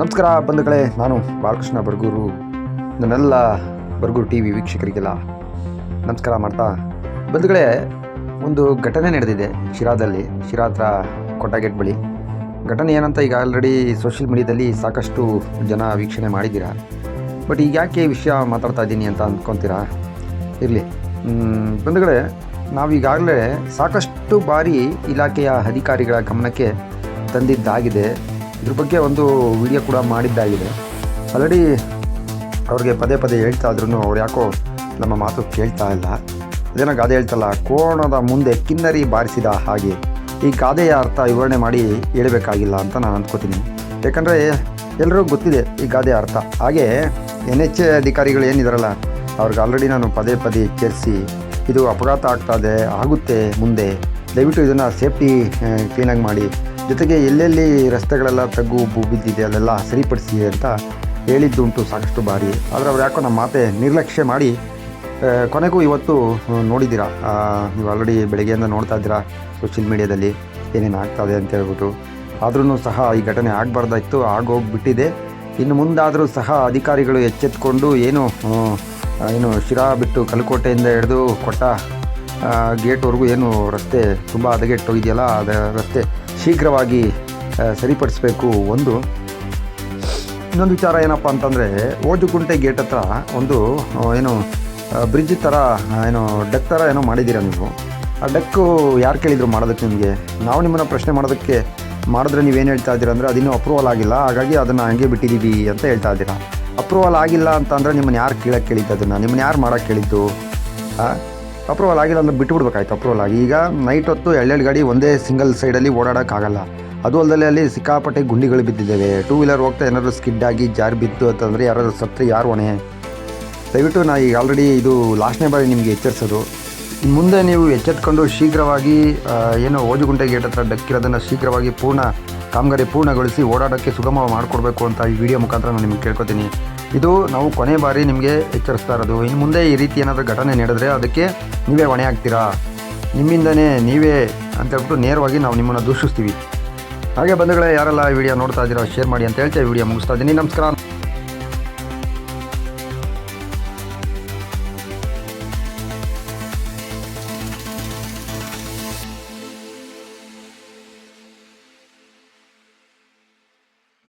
ನಮಸ್ಕಾರ ಬಂಧುಗಳೇ, ನಾನು ಬಾಲಕೃಷ್ಣ ಬರ್ಗೂರು. ನನ್ನೆಲ್ಲ ಬಡಗೂರು ಟಿ ವಿ ವೀಕ್ಷಕರಿಗೆಲ್ಲ ನಮಸ್ಕಾರ ಮಾಡ್ತಾ. ಬಂಧುಗಳೇ, ಒಂದು ಘಟನೆ ನಡೆದಿದೆ ಶಿರಾದಲ್ಲಿ ಶಿರಾ ಹತ್ರ ಕೊಟ್ಟಗೇಟ್ ಬಳಿ. ಘಟನೆ ಏನಂತ ಈಗ ಆಲ್ರೆಡಿ ಸೋಷಿಯಲ್ ಮೀಡಿಯಾದಲ್ಲಿ ಸಾಕಷ್ಟು ಜನ ವೀಕ್ಷಣೆ ಮಾಡಿದ್ದೀರಾ? ಬಟ್ ಈಗ ಯಾಕೆ ವಿಷಯ ಮಾತಾಡ್ತಾ ಇದ್ದೀನಿ ಅಂತ ಅಂದ್ಕೊತೀರಾ? ಇರಲಿ. ಬಂಧುಗಳೇ, ನಾವೀಗಾಗಲೇ ಸಾಕಷ್ಟು ಬಾರಿ ಇಲಾಖೆಯ ಅಧಿಕಾರಿಗಳ ಗಮನಕ್ಕೆ ತಂದಿದ್ದಾಗಿದೆ. ಇದ್ರ ಬಗ್ಗೆ ಒಂದು ವಿಡಿಯೋ ಕೂಡ ಮಾಡಿದ್ದಾಗಿದೆ. ಆಲ್ರೆಡಿ ಅವ್ರಿಗೆ ಪದೇ ಪದೇ ಹೇಳ್ತಾ ಇದ್ರು ಅವ್ರು ಯಾಕೋ ನಮ್ಮ ಮಾತು ಕೇಳ್ತಾ ಇಲ್ಲ. ಅದೇನೋ ಗಾದೆ ಹೇಳ್ತಲ್ಲ, ಕೋಣದ ಮುಂದೆ ಕಿನ್ನರಿ ಬಾರಿಸಿದ ಹಾಗೆ. ಈ ಗಾದೆಯ ಅರ್ಥ ವಿವರಣೆ ಮಾಡಿ ಹೇಳಬೇಕಾಗಿಲ್ಲ ಅಂತ ನಾನು ಅಂದ್ಕೋತೀನಿ. ಯಾಕಂದರೆ ಎಲ್ಲರೂ ಗೊತ್ತಿದೆ ಈ ಗಾದೆಯ ಅರ್ಥ. ಹಾಗೆ ಎನ್ ಎಚ್ ಅಧಿಕಾರಿಗಳು ಏನಿದಾರಲ್ಲ, ಅವ್ರಿಗೆ ಆಲ್ರೆಡಿ ನಾನು ಪದೇ ಪದೇ ಎಚ್ಚರಿಸಿ ಇದು ಅಪಘಾತ ಆಗ್ತದೆ ಆಗುತ್ತೆ ಮುಂದೆ. ದಯವಿಟ್ಟು ಇದನ್ನು ಸೇಫ್ಟಿ ಕ್ಲೀನಾಗಿ ಮಾಡಿ. ಜೊತೆಗೆ ಎಲ್ಲೆಲ್ಲಿ ರಸ್ತೆಗಳೆಲ್ಲ ತಗ್ಗು, ಉಬ್ಬು ಬಿದ್ದಿದೆ, ಅಲ್ಲೆಲ್ಲ ಸರಿಪಡಿಸಿ ಅಂತ ಹೇಳಿದ್ದುಂಟು ಸಾಕಷ್ಟು ಬಾರಿ. ಆದರೆ ಅವ್ರು ಯಾಕೋ ನಮ್ಮ ಮಾತೆ ನಿರ್ಲಕ್ಷ್ಯ ಮಾಡಿ ಕೊನೆಗೂ ಇವತ್ತು ನೋಡಿದ್ದೀರಾ? ನೀವು ಆಲ್ರೆಡಿ ಬೆಳಗ್ಗೆಯಿಂದ ನೋಡ್ತಾ ಇದ್ದೀರಾ ಸೋಷಿಯಲ್ ಮೀಡಿಯಾದಲ್ಲಿ ಏನೇನು ಆಗ್ತಾಯಿದೆ ಅಂತ ಹೇಳ್ಬಿಟ್ಟು. ಆದ್ರೂ ಸಹ ಈ ಘಟನೆ ಆಗಬಾರ್ದಾಯ್ತು, ಆಗೋಗ್ಬಿಟ್ಟಿದೆ. ಇನ್ನು ಮುಂದಾದರೂ ಸಹ ಅಧಿಕಾರಿಗಳು ಎಚ್ಚೆತ್ಕೊಂಡು ಏನು ಏನು ಶಿರಾ ಬಿಟ್ಟು ಕಲಕೋಟೆಯಿಂದ ಹಿಡಿದು ಕೊಟ್ಟ ಗೇಟ್ವರೆಗೂ ಏನು ರಸ್ತೆ ತುಂಬ ಹದಗೆಟ್ಟೋಗಿದೆಯಲ್ಲ ಅದ ರಸ್ತೆ ಶೀಘ್ರವಾಗಿ ಸರಿಪಡಿಸಬೇಕು ಒಂದು. ಇನ್ನೊಂದು ವಿಚಾರ ಏನಪ್ಪ ಅಂತಂದರೆ, ಓಜುಕುಂಟೆ ಗೇಟ್ ಹತ್ರ ಒಂದು ಏನು ಬ್ರಿಡ್ಜ್ ಥರ ಏನು, ಡೆಕ್ ಥರ ಏನೋ ಮಾಡಿದ್ದೀರಾ ನೀವು? ಆ ಡೆಕ್ಕು ಯಾರು ಕೇಳಿದ್ರು ಮಾಡೋದಕ್ಕೆ ನಿಮಗೆ? ನಾವು ನಿಮ್ಮನ್ನು ಪ್ರಶ್ನೆ ಮಾಡೋದಕ್ಕೆ ಮಾಡಿದ್ರೆ ನೀವೇನು ಹೇಳ್ತಾ ಇದ್ದೀರಾ ಅಂದರೆ, ಅದಿನ್ನೂ ಅಪ್ರೂವಲ್ ಆಗಿಲ್ಲ, ಹಾಗಾಗಿ ಅದನ್ನು ಹಂಗೆ ಬಿಟ್ಟಿದ್ದೀವಿ ಅಂತ ಹೇಳ್ತಾ ಇದ್ದೀರಾ. ಅಪ್ರೂವಲ್ ಆಗಿಲ್ಲ ಅಂತ ಅಂದರೆ ನಿಮ್ಮನ್ನು ಯಾರು ಕೇಳಕ್ಕೆ ಕೇಳಿದ್ದು ಅದನ್ನು? ನಿಮ್ಮನ್ನು ಯಾರು ಮಾಡೋಕ್ಕೆ ಕೇಳಿದ್ದು? ಅಪ್ರೂವಲ್ ಆಗಿಲ್ಲ ಅಂದ್ರೆ ಬಿಟ್ಬಿಡ್ಬೇಕಾಯ್ತು, ಅಪ್ರೂವಲ್ ಆಗಿ. ಈಗ ನೈಟ್ ಹೊತ್ತು ಎಳ್ಳೆಳ್ಳು ಗಾಡಿ ಒಂದೇ ಸಿಂಗಲ್ ಸೈಡಲ್ಲಿ ಓಡಾಡೋಕ್ಕಾಗಲ್ಲ. ಅದು ಅಲ್ಲದೆ ಅಲ್ಲಿ ಸಿಕ್ಕಾಪಟ್ಟೆ ಗುಂಡಿಗಳು ಬಿದ್ದಿದ್ದಾವೆ. ಟೂ ವೀಲರ್ ಹೋಗ್ತಾ ಏನಾದರೂ ಸ್ಕಿಡ್ ಆಗಿ ಜಾರಿ ಬಿದ್ದು ಅಂತಂದರೆ ಯಾರಾದರೂ ಸತ್ತರೆ ಯಾರು ಹೊಣೆ? ದಯವಿಟ್ಟು ನಾ ಈಗ ಆಲ್ರೆಡಿ ಇದು ಲಾಸ್ಟ್ನೇ ಬಾರಿ ನಿಮಗೆ ಎಚ್ಚರಿಸೋದು. ಮುಂದೆ ನೀವು ಎಚ್ಚೆತ್ಕೊಂಡು ಶೀಘ್ರವಾಗಿ ಏನು ಓಜುಗುಂಟೆ ಗೇಟ್ ಹತ್ರ ಡಕ್ಕಿರೋದನ್ನು ಶೀಘ್ರವಾಗಿ ಪೂರ್ಣ ಕಾಮಗಾರಿ ಪೂರ್ಣಗೊಳಿಸಿ ಓಡಾಡೋಕ್ಕೆ ಸುಗಮ ಮಾಡಿಕೊಡ್ಬೇಕು ಅಂತ ಈ ವಿಡಿಯೋ ಮುಖಾಂತರ ನಾನು ನಿಮ್ಗೆ ಕೇಳ್ಕೊತೀನಿ. ಇದು ನಾವು ಕೊನೆ ಬಾರಿ ನಿಮಗೆ ಎಚ್ಚರಿಸ್ತಾ ಇರೋದು. ಇನ್ನು ಮುಂದೆ ಈ ರೀತಿ ಏನಾದರೂ ಘಟನೆ ನಡೆದರೆ ಅದಕ್ಕೆ ನೀವೇ ಹೊಣೆ ಆಗ್ತೀರಾ? ನಿಮ್ಮಿಂದನೇ ನೀವೇ ಅಂತ ಹೇಳ್ಬಿಟ್ಟು ನೇರವಾಗಿ ನಾವು ನಿಮ್ಮನ್ನು ದೂಷಿಸ್ತೀವಿ. ಹಾಗೆ ಬಂಧುಗಳೇ, ಯಾರೆಲ್ಲ ಈ ವಿಡಿಯೋ ನೋಡ್ತಾ ಇದ್ದೀರೋ, ಶೇರ್ ಮಾಡಿ ಅಂತ ಹೇಳ್ತಾ ವಿಡಿಯೋ ಮುಗಿಸ್ತಾ ಇದ್ದೀನಿ. ನಮಸ್ಕಾರ.